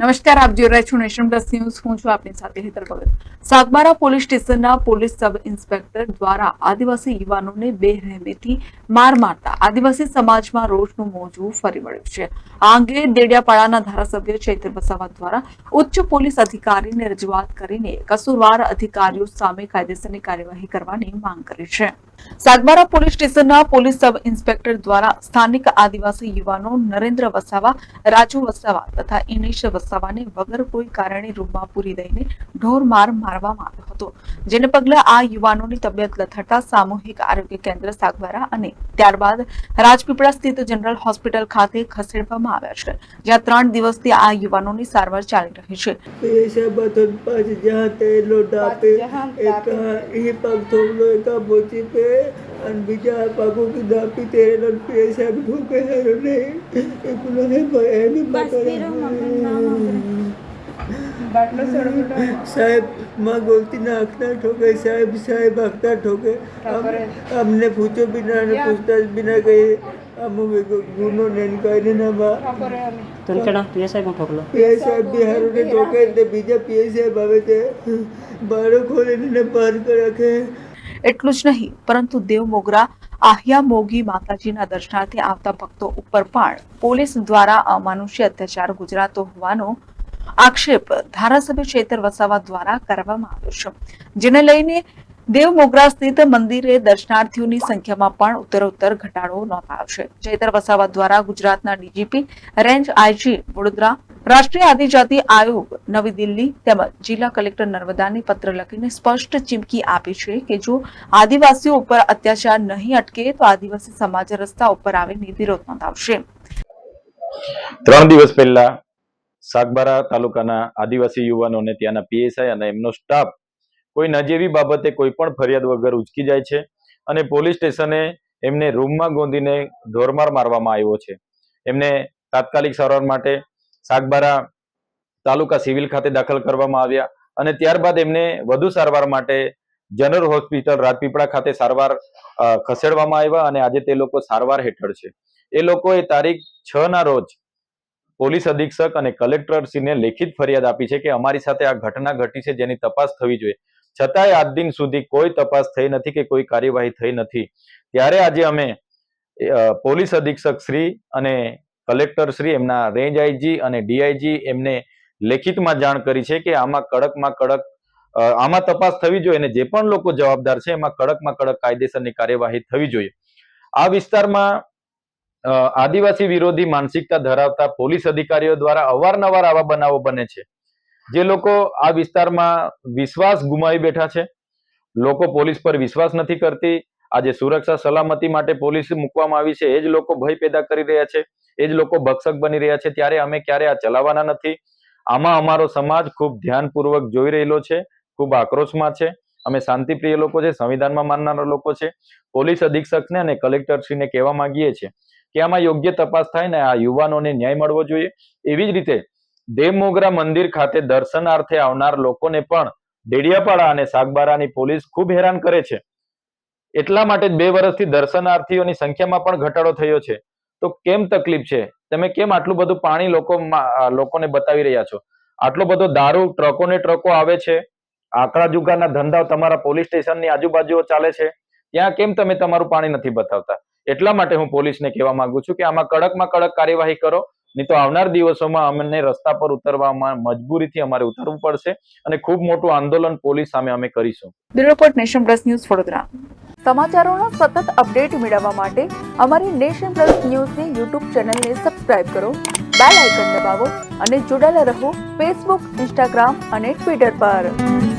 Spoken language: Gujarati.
નમસ્કાર, આપ જોઈ રહ્યા છો નેશન પ્લસ ન્યૂઝ. હું છું આપની સાથે હેતલ ભગત. સાગબારા પોલીસ સ્ટેશનના પોલીસ સબ ઇન્સ્પેક્ટર દ્વારા આદિવાસી યુવાનોને બેરહેમીથી માર મારતા આદિવાસી સમાજમાં રોષનું મોજું ફરી વળ્યું છે. આ અંગે દેડિયાપાડાના ધારાસભ્ય ચૈત્ર વસાવા દ્વારા ઉચ્ચ પોલીસ અધિકારીને રજૂઆત કરીને કસૂરવાર અધિકારીઓ સામે કાયદેસરની કાર્યવાહી કરવાની માંગ કરી છે. સાગબારા પોલીસ સ્ટેશનના પોલીસ સબ ઇન્સ્પેક્ટર દ્વારા સ્થાનિક આદિવાસી યુવાનો નરેન્દ્ર વસાવા રાજુ વસાવા તથા ઇનેશ વસાવાને વગર કોઈ કારણે રૂમમાં પૂરી દઈને ઢોર માર મારવામાં આવ્યો હતો. જેને પગલે આ યુવાનોની તબિયત લથડતા સામૂહિક આરોગ્ય કેન્દ્ર સાગબારા અને ત્યારબાદ રાજપીપળા સ્થિત જનરલ હોસ્પિટલ ખાતે ખસેડવામાં આવ્યા છે. જ્યાં ત્રણ દિવસથી આ યુવાનોની સારવાર ચાલી રહી છે. αν πια παγώ και να πείτε έναν πιέσα που καθαρονέ Επούλο δεν παρέμει πατέρα সাহেব মা গলতি না আখনা ঠোকে সাহেব সাহেব আখনা ঠোকে আমনে ফুচো বিনা পুস্তাস বিনা কে আমু গুনো নেন কইনে না বা তুন কেডা পিএ সাহেব ঠোকলো পিএ সাহেব বিহার নে ঠোকে তে বিজে পিএ সাহেব আবে তে বারো খোলে না পার করে রাখে એટલું જ નહીં, પરંતુ દેવ મોગરા આહ્યા મોગી માતાજીના દર્શનાર્થે આવતા ભક્તો ઉપર પણ પોલીસ દ્વારા અમાનુષ્ય અત્યાચાર ગુજરાતો હોવાનો આક્ષેપ ધારાસભ્ય ચેતર વસાવા દ્વારા કરવામાં આવ્યો છે. જેને લઈને દેવ મોગરા સ્થિત મંદિરે દર્શનાર્થીઓની સંખ્યામાં પણ ઉત્તરોત્તર ઘટાડો નોંધાયો છે. ચૈતર વસાવા દ્વારા ગુજરાતના ડીજીપી રેન્જ આઈજી વડોદરા રાષ્ટ્રીય આદિજાતિ આયોગ નવી દિલ્હી તેમજ જિલ્લા કલેક્ટર નર્મદાને પત્ર લખીને સ્પષ્ટ ચીમકી આપી છે કે જો આદિવાસીઓ ઉપર અત્યાચાર નહીં અટકે તો આદિવાસી સમાજ રસ્તા ઉપર આવીને વિરોધ નોંધાવશે. ત્રણ દિવસ પહેલા સાગબારા તાલુકાના આદિવાસી યુવાનોને ત્યાંના પીએસઆઈ અને એમનો સ્ટાફ કોઈ નજીવી બાબતે કોઈ પણ ફરિયાદ વગર ઉચકી જાય છે અને પોલીસ સ્ટેશને એમને રૂમમાં ગોંધીને ઢોરમાર મારવામાં આવ્યો છે. એમને તાત્કાલિક સારવાર માટે સાગબારા તાલુકા સિવિલ ખાતે દાખલ કરવામાં આવ્યા અને ત્યારબાદ એમને વધુ સારવાર માટે જનરલ હોસ્પિટલ રાજપીપળા ખાતે સારવાર ખસેડવામાં આવ્યા અને આજે તે લોકો સારવાર હેઠળ છે. એ લોકોએ તારીખ છ ના રોજ પોલીસ અધિક્ષક અને કલેક્ટરશ્રીને લેખિત ફરિયાદ આપી છે કે અમારી સાથે આ ઘટના ઘટી છે જેની તપાસ થવી જોઈએ. છતાંય આજ દિન સુધી કોઈ તપાસ થઈ નથી કે કોઈ કાર્યવાહી થઈ નથી. ત્યારે આજે અમે પોલીસ અધિક્ષક શ્રી અને કલેક્ટર શ્રી એમના રેન્જ આઈજી અને ડીઆઈજી એમને લેખિતમાં જાણ કરી છે કે આમાં કડકમાં કડક આમાં તપાસ થવી જોઈએ અને જે પણ લોકો જવાબદાર છે એમાં કડકમાં કડક કાયદેસરની કાર્યવાહી થવી જોઈએ. આ વિસ્તારમાં આદિવાસી વિરોધી માનસિકતા ધરાવતા પોલીસ અધિકારીઓ દ્વારા અવારનવાર આવા બનાવો બને છે. જે લોકો આ વિસ્તારમાં વિશ્વાસ ગુમાવી બેઠા છે, લોકો પોલીસ પર વિશ્વાસ નથી કરતી, આજે સુરક્ષા સલામતી માટે પોલીસ મૂકવામાં આવી છે, એ જ લોકો ભય પેદા કરી રહ્યા છે, એ જ લોકો ભક્ષક બની રહ્યા છે, ત્યારે અમે ક્યારે આ ચલાવવાના નથી. આમાં અમારો સમાજ ખૂબ ધ્યાનપૂર્વક જોઈ રહેલો છે, ખૂબ આક્રોશમાં છે. અમે શાંતિપ્રિય લોકો છે, સંવિધાનમાં માનનારા લોકો છે. પોલીસ અધિક્ષકને અને કલેક્ટરશ્રીને કહેવા માંગીએ છીએ કે આમાં યોગ્ય તપાસ થાય ને આ યુવાનોને ન્યાય મળવો જોઈએ. એવી જ રીતે દેવમોગરા મંદિર ખાતે દર્શનાર્થે આવનાર લોકોને પણ ડેડિયાપાડા અને સાગબારાની પોલીસ ખૂબ હેરાન કરે છે. એટલા માટે બે વર્ષથી દર્શનાર્થીઓની સંખ્યામાં પણ ઘટાડો થયો છે. તો કેમ તકલીફ છે? તમે કેમ આટલું બધું પાણી લોકો લોકોને બતાવી રહ્યા છો? આટલો બધો દારૂ ટ્રકો ને ટ્રકો આવે છે? આકડા જુગારના ધંધા તમારા પોલીસ સ્ટેશનની આજુબાજુઓ ચાલે છે? ત્યાં કેમ તમે તમારું પાણી નથી બતાવતા? એટલા માટે હું પોલીસને કહેવા માંગુ છું કે આમાં કડકમાં કડક કાર્યવાહી કરો. નહીં તો આવનાર દિવસોમાં અમને રસ્તા પર ઉતરવામાં મજબૂરીથી અમારે ઉતરવું પડશે અને ખૂબ મોટું આંદોલન પોલીસ સામે અમે કરીશું. Bureau report Nation Plus News Vadodara. સમાચારોના સતત અપડેટ મેળવવા માટે અમારી નેશન પ્લસ ન્યૂઝની યુટ્યુબ ચેનલને સબસ્ક્રાઇબ કરો, બેલ આઇકન દબાવો અને જોડાયેલા રહો ફેસબુક, ઇન્સ્ટાગ્રામ અને ટ્વિટર પર.